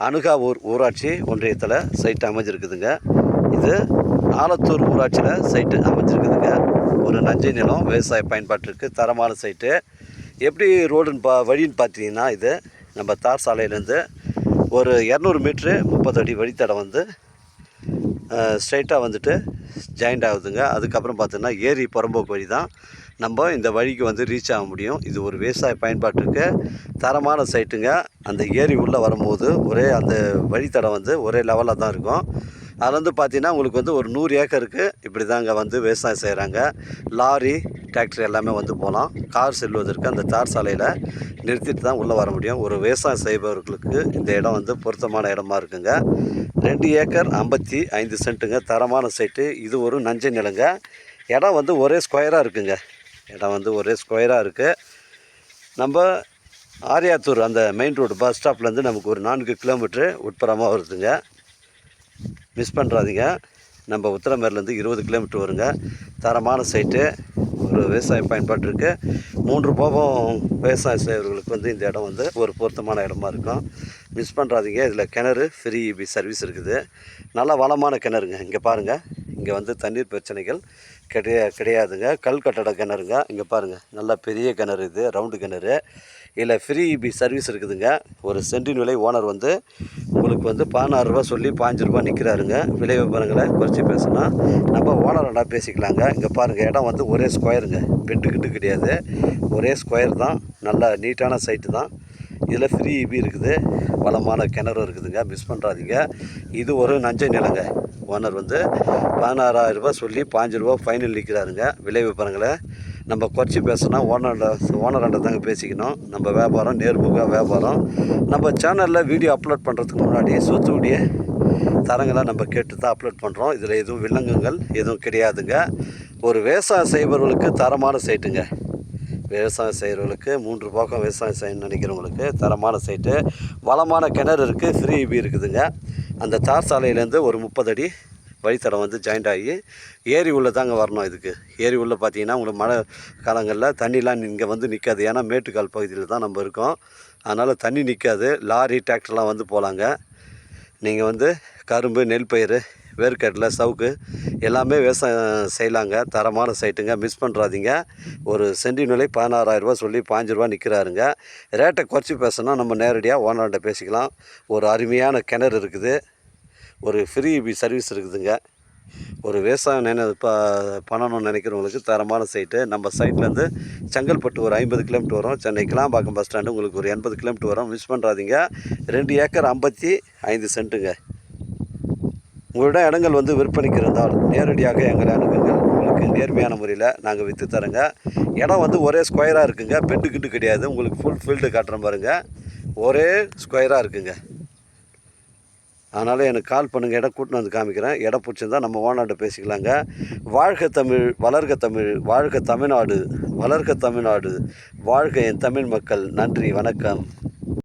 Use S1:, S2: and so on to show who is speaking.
S1: அணுகாவூர் ஊராட்சி ஒன்றியத்தில் சைட்டு அமைஞ்சிருக்குதுங்க. இது ஆலத்தூர் ஊராட்சியில் சைட்டு அமைஞ்சிருக்குதுங்க. ஒரு நஞ்சை நிலம் விவசாய பயன்பாட்டிற்கு தரமான சைட்டு எப்படி ரோடுன்னு பா வழின்னு பார்த்தீங்கன்னா இது நம்ம தார் சாலையிலேருந்து ஒரு இரநூறு மீட்ரு முப்பது அடி வழித்தடம் வந்து ஸ்ட்ரைட்டாக வந்துட்டு ஜாயிண்ட் ஆகுதுங்க. அதுக்கப்புறம் பார்த்தோன்னா ஏரி புறம்போக்கு வழி தான் நம்ம இந்த வழிக்கு வந்து ரீச் ஆக முடியும். இது ஒரு விவசாய பயன்பாட்டுக்கு தரமான சைட்டுங்க அந்த ஏரி உள்ளே வரும்போது ஒரே அந்த வழித்தடம் வந்து ஒரே லெவலில் தான் இருக்கும். அதில் வந்து பார்த்திங்கன்னா உங்களுக்கு வந்து ஒரு நூறு ஏக்கருக்கு இப்படி தாங்க வந்து விவசாயம் செய்கிறாங்க லாரி டிராக்டர் எல்லாமே வந்து போகலாம். கார் செல்வதற்கு அந்த தார் சாலையில் நிறுத்திட்டு தான் உள்ளே வர முடியும். ஒரு விவசாயம் செய்பவர்களுக்கு இந்த இடம் வந்து பொருத்தமான இடமா இருக்குங்க. ரெண்டு ஏக்கர் ஐம்பத்தி ஐந்து சென்ட்டுங்க. தரமான சைட்டு இது ஒரு நஞ்சை நிலங்க. இடம் வந்து ஒரே ஸ்கொயராக இருக்குங்க. இடம் வந்து ஒரே ஸ்கொயராக இருக்குது நம்ம ஆரியாத்தூர் அந்த மெயின் ரோடு பஸ் ஸ்டாப்லேருந்து நமக்கு ஒரு நான்கு கிலோமீட்ரு உட்புறமாக வருதுங்க. மிஸ் பண்ணுறாதீங்க நம்ம உத்தரமேர்லேருந்து இருபது கிலோமீட்டர் வருங்க. தரமான சைட்டு ஒரு விவசாய பயன்பாட்டு இருக்குது மூன்று போகம் விவசாயம் செய்கிறவர்களுக்கு வந்து இந்த இடம் வந்து ஒரு பொருத்தமான இடமா இருக்கும். மிஸ் பண்ணுறாதீங்க இதில் கிணறு ஃப்ரீ இபி சர்வீஸ் இருக்குது. நல்லா வளமான கிணறுங்க. இங்கே பாருங்கள் இங்கே வந்து தண்ணீர் பிரச்சனைகள் கிடையா கிடையாதுங்க. கல் கட்டட கிணறுங்க. இங்கே பாருங்கள் நல்லா பெரிய கிணறு இது ரவுண்டு கிணறு. இதில் ஃப்ரீ இபி சர்வீஸ் இருக்குதுங்க. ஒரு சென்டின் விலை ஓனர் வந்து உங்களுக்கு வந்து பதினாறு ரூபா சொல்லி பாஞ்சு ரூபா நிற்கிறாருங்க விலை விவரங்களை குறைச்சி பேசினா நம்ம ஓனராண்டா பேசிக்கலாங்க. இங்கே பாருங்கள் இடம் வந்து ஒரே ஸ்கொயருங்க பெட்டு கிட்டு கிடையாது. ஒரே ஸ்கொயர் தான். நல்லா நீட்டான சைட்டு தான். இதில் ஃப்ரீ இபி இருக்குது. வளமான கிணறு இருக்குதுங்க. மிஸ் பண்ணுறாதீங்க இது ஒரு நஞ்சை நிலங்க. ஓனர் வந்து பதினாறாயிரம் ரூபாய் சொல்லி பாஞ்சு ரூபா ஃபைனல் நிற்கிறாருங்க விலை விவரங்களை நம்ம குறைச்சி பேசினா ஓனர்ட ஓனர்கிட்ட தாங்க பேசிக்கணும். நம்ம வியாபாரம் நேர்முக வியாபாரம். நம்ம சேனலில் வீடியோ அப்லோட் பண்ணுறதுக்கு முன்னாடி சொத்துடைய தரங்களை நம்ம கேட்டு தான் அப்லோட் பண்ணுறோம் இதில் எதுவும் வில்லங்கங்கள் எதுவும் கிடையாதுங்க. ஒரு விவசாயம் செய்பவர்களுக்கு தரமான சைட்டுங்க விவசாயம் செய்கிறவங்களுக்கு மூன்று பக்கம் விவசாயம் செய்யணும்னு நினைக்கிறவங்களுக்கு தரமான சைட்டு வளமான கிணறு இருக்குது ஃப்ரீ இபி இருக்குதுங்க. அந்த தார் சாலையிலேருந்து ஒரு முப்பது அடி வழித்தடம் வந்து ஜாயிண்ட் ஆகி ஏரி உள்ளே தாங்க வரணும் இதுக்கு. ஏரி உள்ளே பார்த்தீங்கன்னா உங்களுக்கு மழை காலங்களில் தண்ணிலாம் இங்கே வந்து நிற்காது ஏன்னா மேட்டுக்கால் பகுதியில் தான் நம்ம இருக்கோம். அதனால் தண்ணி நிற்காது லாரி டிராக்டர்லாம் வந்து போகலாங்க நீங்கள் வந்து கரும்பு நெல் பயிர் வேர்க்கடலை சவுக்கு எல்லாமே விவசாயம் செய்யலாங்க. தரமான சைட்டுங்க மிஸ் பண்ணுறாதீங்க ஒரு சென்டி நிலை பதினாறாயிரரூபா சொல்லி பாஞ்சு ரூபா நிற்கிறாருங்க ரேட்டை குறைச்சி பேசினா நம்ம நேரடியாக ஓனர்கிட்ட பேசிக்கலாம். ஒரு அருமையான கிணறு இருக்குது. ஒரு ஃப்ரீ சர்வீஸ் இருக்குதுங்க. ஒரு விவசாயம் நினை ப பண்ணணும்னு நினைக்கிறவங்களுக்கு தரமான சைட்டு நம்ம சைட்லேருந்து செங்கல்பட்டு ஒரு ஐம்பது கிலோமீட்டர் வரும். சென்னை கிளாம்பாக்கம் பஸ் ஸ்டாண்டு உங்களுக்கு ஒரு எண்பது கிலோமீட்டர் வரும். மிஸ் பண்ணுறாதீங்க ரெண்டு ஏக்கர் ஐம்பத்தி ஐந்து சென்ட்டுங்க உங்களிடம் இடங்கள் வந்து விற்பனைக்கு இருந்தால் நேரடியாக எங்களை அணுகுங்கள். உங்களுக்கு நேர்மையான முறையில் நாங்கள் விற்று தரோங்க. இடம் வந்து ஒரே ஸ்கொயராக இருக்குங்க. பெட்டு கிட்டு கிடையாது. உங்களுக்கு ஃபுல் ஃபீல்டு காட்டுற பாருங்கள் ஒரே ஸ்கொயராக இருக்குங்க. அதனால் எனக்கு கால் பண்ணுங்கள் இடம் கூட்டின்னு வந்து காமிக்கிறேன். இடம் பிடிச்சிருந்தா நம்ம ஓனர்கிட்ட பேசிக்கலாங்க. வாழ்க தமிழ் வளர்க தமிழ் வாழ்க தமிழ்நாடு வளர்க தமிழ்நாடு வாழ்க என் தமிழ் மக்கள். நன்றி வணக்கம்.